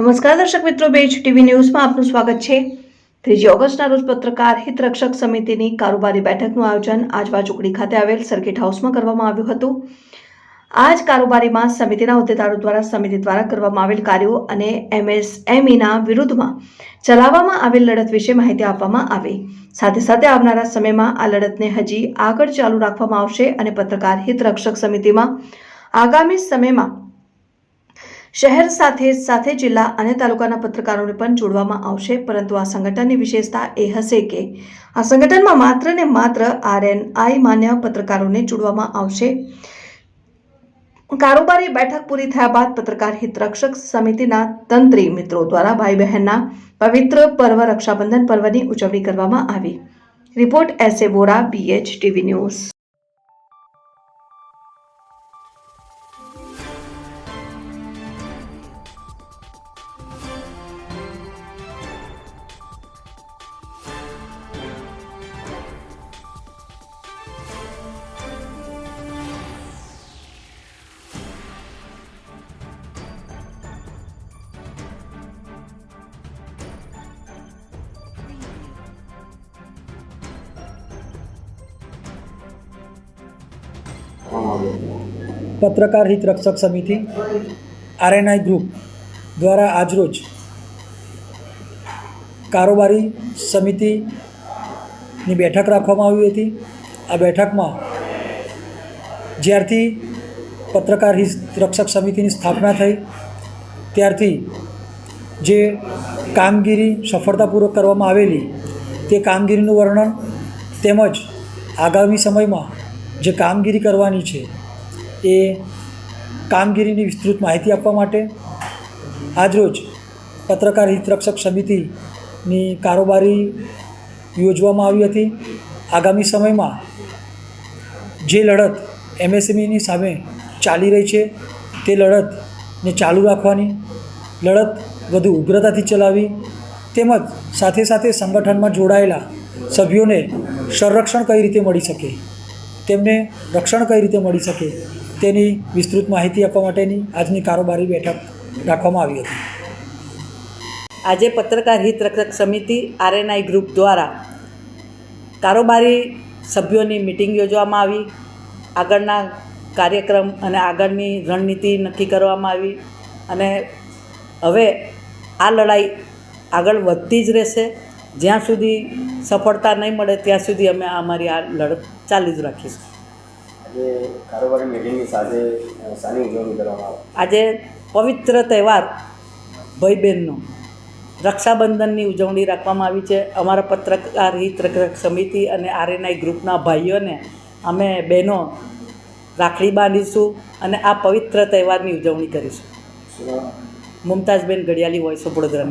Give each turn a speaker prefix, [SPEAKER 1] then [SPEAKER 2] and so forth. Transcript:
[SPEAKER 1] નમસ્કાર દર્શક મિત્રો બેચ ટીવી ન્યૂઝમાં આપનું સ્વાગત છે. ત્રીજી ઓગસ્ટના રોજ પત્રકાર હિતરક્ષક સમિતિની કારોબારી બેઠકનું આયોજન આજવા ચોકડી ખાતે આવેલ સર્કિટ હાઉસમાં કરવામાં આવ્યું હતું. આજ કારોબારીમાં સમિતિના હોદ્દેદારો દ્વારા સમિતિ દ્વારા કરવામાં આવેલ કાર્યો અને એમએસએમઈના વિરુદ્ધમાં ચલાવવામાં આવેલ લડત વિશે માહિતી આપવામાં આવી. સાથે સાથે આવનારા સમયમાં આ લડતને હજી આગળ ચાલુ રાખવામાં આવશે અને પત્રકાર હિતરક્ષક સમિતિમાં આગામી સમયમાં શહેર સાથે સાથે જિલ્લા અને તાલુકાના પત્રકારોને પણ જોડવામાં આવશે, પરંતુ આ સંગઠનની વિશેષતા એ હશે કે આ સંગઠનમાં માત્ર ને માત્ર આરએનઆઈ માન્ય પત્રકારોને જોડવામાં આવશે. કારોબારી બેઠક પૂરી થયા બાદ પત્રકાર હિત રક્ષક સમિતિના તંત્રી મિત્રો દ્વારા ભાઈ બહેનના પવિત્ર પર્વ રક્ષાબંધન પર્વની ઉજવણી કરવામાં આવી. Report S A Vora BH TV news
[SPEAKER 2] પત્રકાર હિત રક્ષક સમિતિ, આરએનઆઈ ગ્રુપ દ્વારા આજરોજ કારોબારી સમિતિની બેઠક રાખવામાં આવી હતી. આ બેઠકમાં જ્યારથી પત્રકાર હિત રક્ષક સમિતિની સ્થાપના થઈ, ત્યારથી જે કામગીરી સફળતાપૂર્વક કરવામાં આવેલી તે કામગીરીનું વર્ણન તેમજ આગામી સમયમાં જે કામગીરી કરવાની છે એ કામગીરીની વિસ્તૃત માહિતી આપવા માટે આજરોજ પત્રકાર હિતરક્ષક સમિતિની કારોબારી યોજવામાં આવી હતી. આગામી સમયમાં જે લડત એમએસએમઈની સામે ચાલી રહી છે તે લડતને ચાલુ રાખવાની, લડત વધુ ઉગ્રતાથી ચલાવી, તેમજ સાથે સાથે સંગઠનમાં જોડાયેલા સભ્યોને સંરક્ષણ કઈ રીતે મળી શકે? તેમને રક્ષણ કઈ રીતે મળી શકે તેની વિસ્તૃત માહિતી આપવા માટેની આજની કારોબારી બેઠક રાખવામાં આવી હતી.
[SPEAKER 3] આજે પત્રકાર હિત રક્ષક સમિતિ આરએનઆઈ ગ્રુપ દ્વારા કારોબારી સભ્યોની મિટિંગ યોજવામાં આવી. આગળના કાર્યક્રમ અને આગળની રણનીતિ નક્કી કરવામાં આવી અને હવે આ લડાઈ આગળ વધતી જ રહેશે. જ્યાં સુધી સફળતા નહીં મળે ત્યાં સુધી અમે અમારી આ લડત ચાલુ જ રાખીશું.
[SPEAKER 4] આજે
[SPEAKER 3] પવિત્ર તહેવાર ભાઈ બહેનનો રક્ષાબંધનની ઉજવણી રાખવામાં આવી છે. અમારા પત્રકાર હિત રક્ષક સમિતિ અને આરએનઆઈ ગ્રુપના ભાઈઓને અમે બહેનો રાખડી બાંધીશું અને આ પવિત્ર તહેવારની ઉજવણી કરીશું. Mumtazben Ghadiyali voice of Vadodara